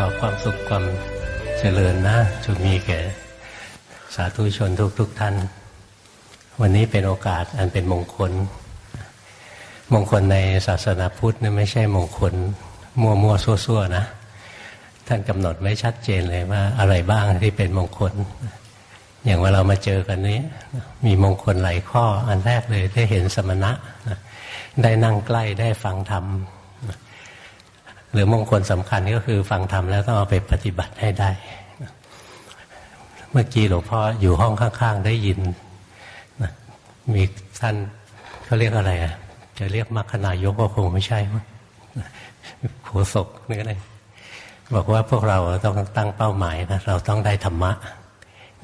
ขอความสุขความเจริญนะจะมีแก่สาธุชนทุกทุกท่าน วันนี้เป็นโอกาสอันเป็นมงคล มงคลในศาสนาพุทธนี่ไม่ใช่มงคล มัวมัวซั่วๆนะ ท่านกำหนดไว้ชัดเจนเลยว่าอะไรบ้างที่เป็นมงคล อย่างวลาเรามาเจอกันนี้ มีมงคลหลายข้ออันแรกเลยได้เห็นสมณะ ได้นั่งใกล้ได้ฟังธรรม หรือมงคลสำคัญก็คือฟังธรรมแล้วต้องเอาไปปฏิบัติให้ได้ เมื่อกี้หลวงพ่ออยู่ห้องข้างๆได้ยินมีท่านเขาเรียกอะไรอะจะเรียกมรรคนายกก็คงไม่ใช่มั้งโฆษกนี่อะไรบอกว่าพวกเราต้องตั้งเป้าหมายนะเราต้องได้ธรรมะ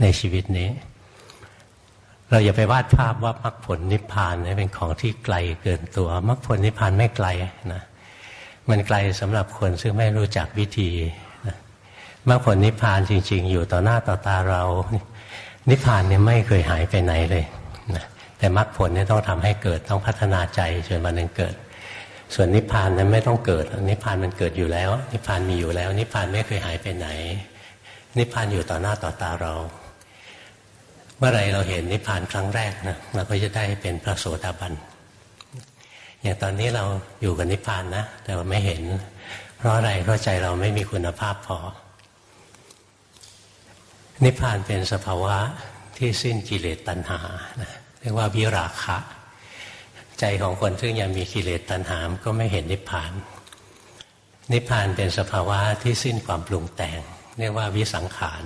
ในชีวิตนี้ เราอย่าไปวาดภาพว่ามรรคผลนิพพานเป็นของที่ไกลเกินตัวมรรคผลนิพพานไม่ไกลนะ มันไกลสำหรับคนซึ่งไม่รู้จักวิธีมรรคผลนิพพานจริง ๆ อยู่ต่อหน้าต่อตาเรา นิพพานเนี่ยไม่เคยหายไปไหนเลยนะแต่มรรคผลเนี่ยต้องทำให้เกิดต้องพัฒนาใจจนวันหนึ่งเกิด ส่วนนิพพานนั้นไม่ต้องเกิด นิพพานมันเกิดอยู่แล้ว นิพพานมีอยู่แล้ว นิพพานไม่เคยหายไปไหน นิพพานอยู่ต่อหน้าต่อตาเรา เมื่อไรเราเห็นนิพพานครั้งแรกนะเราก็จะได้เป็นพระโสดาบัน อย่างตอนนี้เราอยู่กับนิพพานนะ แต่ว่าไม่เห็น เพราะอะไรเพราะใจเราไม่มีคุณภาพพอ นิพพานเป็นสภาวะที่สิ้นกิเลสตัณหาเรียกว่าวิราคะ ใจของคนซึ่งยังมีกิเลสตัณหาก็ไม่เห็นนิพพาน นิพพานเป็นสภาวะที่สิ้นความปรุงแต่ง เรียกว่าวิสังขาร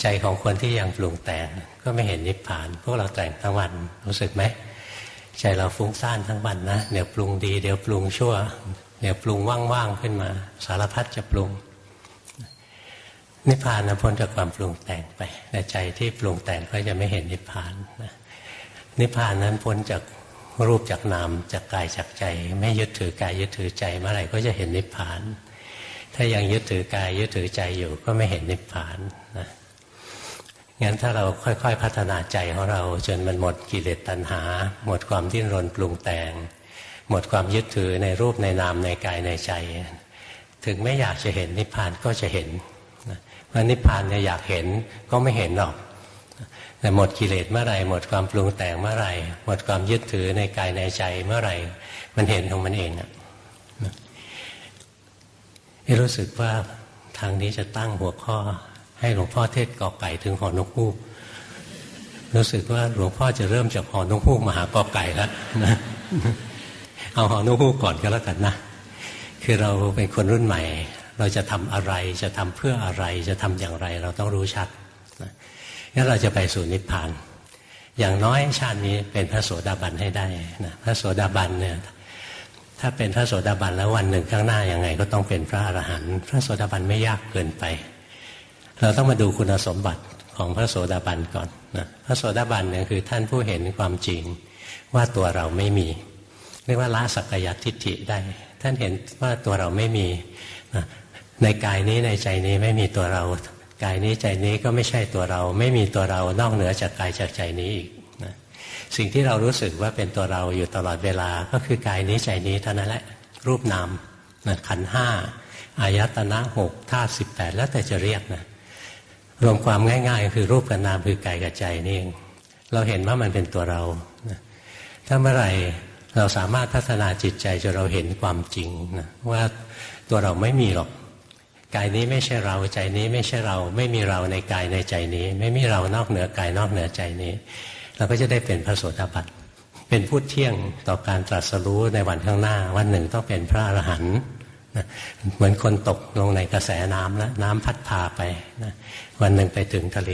ใจของคนที่ยังปรุงแต่งก็ไม่เห็นนิพพาน พวกเราแต่งทั้งวันรู้สึกไหม ใจเราฟุ้งซ่านทั้งวันนะเดี๋ยวปรุงดีเดี๋ยวปรุงชั่วเดี๋ยวปรุงว่างๆขึ้นมา สารพัดจะปรุง นิพพานนะพ้นจากความปรุงแต่งไปแต่ใจที่ปรุงแต่งก็จะไม่เห็นนิพพานนะนิพพานนั้นพ้นจากรูปจากนามจากกายจากใจ ไม่ยึดถือกายยึดถือใจเมื่อไหร่ก็จะเห็นนิพพาน ถ้ายังยึดถือกายยึดถือใจอยู่ก็ไม่เห็นนิพพานนะ งั้นถ้าเราค่อย ๆ พัฒนาใจของเรา จนมันหมดกิเลสตัณหา หมดความดิ้นรนปรุงแต่ง หมดความยึดถือในรูปในนามในกายในใจ ถึงไม่อยากจะเห็นนิพพานก็จะเห็นเพราะนิพพานเนี่ยอยากเห็นก็ไม่เห็นหรอกแต่หมดกิเลสเมื่อไหร่หมดความปรุงแต่งเมื่อไหร่ หมดความยึดถือในกายในใจเมื่อไหร่ มันเห็นของมันเองอะรู้สึกว่าทางนี้จะตั้งหัวข้อ ให้หลวงพ่อเทศกอไก่ถึงหอนกฮูกรู้สึกว่าหลวงพ่อจะเริ่มจากหอนกฮูกมาหากอไก่แล้วนะเอาหอนกฮูกก่อนก็แล้วกันนะคือเราเป็นคนรุ่นใหม่ เราจะทำอะไรจะทำเพื่ออะไรจะทำอย่างไร เราต้องรู้ชัดงั้นเราจะไปสู่นิพพาน อย่างน้อยชาตินี้เป็นพระโสดาบันให้ได้นะพระโสดาบันเนี่ยถ้าเป็นพระโสดาบันแล้ววันหนึ่งข้างหน้ายังไง ก็ต้องเป็นพระอรหันต์พระโสดาบันไม่ยากเกินไป เราต้องมาดูคุณสมบัติของพระโสดาบันก่อนนะพระโสดาบันเนี่ยคือท่านผู้เห็นความจริงว่าตัวเราไม่มีเรียกว่าละสักยัติทิฏฐิได้ ท่านเห็นว่าตัวเราไม่มีนะในกายนี้ในใจนี้ไม่มีตัวเรา กายนี้ใจนี้ก็ไม่ใช่ตัวเรา ไม่มีตัวเรานอกเหนือจากกายจากใจนี้อีกนะสิ่งที่เรารู้สึกว่าเป็นตัวเราอยู่ตลอดเวลาก็คือกายนี้ใจนี้เท่านั้นแหละรูปนามนะขันห้าอายตนะหกธาตุสิบแปดแล้วแต่จะเรียกนะ รวมความง่าย ๆ คือรูปกับนามคือกายกับใจนี่เอง เราเห็นว่ามันเป็นตัวเรา ถ้าเมื่อไหร่เราสามารถพัฒนาจิตใจจนเราเห็นความจริงนะว่าตัวเราไม่มีหรอกกายนี้ไม่ใช่เราใจนี้ไม่ใช่เรา ไม่มีเราในกายในใจนี้ ไม่มีเรานอกเหนือกายนอกเหนือใจนี้ เราก็จะได้เป็นพระโสดาบันเป็นผู้เที่ยงต่อการตรัสรู้ในวันข้างหน้า วันหนึ่งต้องเป็นพระอรหันต์ เหมือนคนตกลงในกระแสน้ำแล้วน้ำพัดพาไปนะวันหนึ่งไปถึงทะเล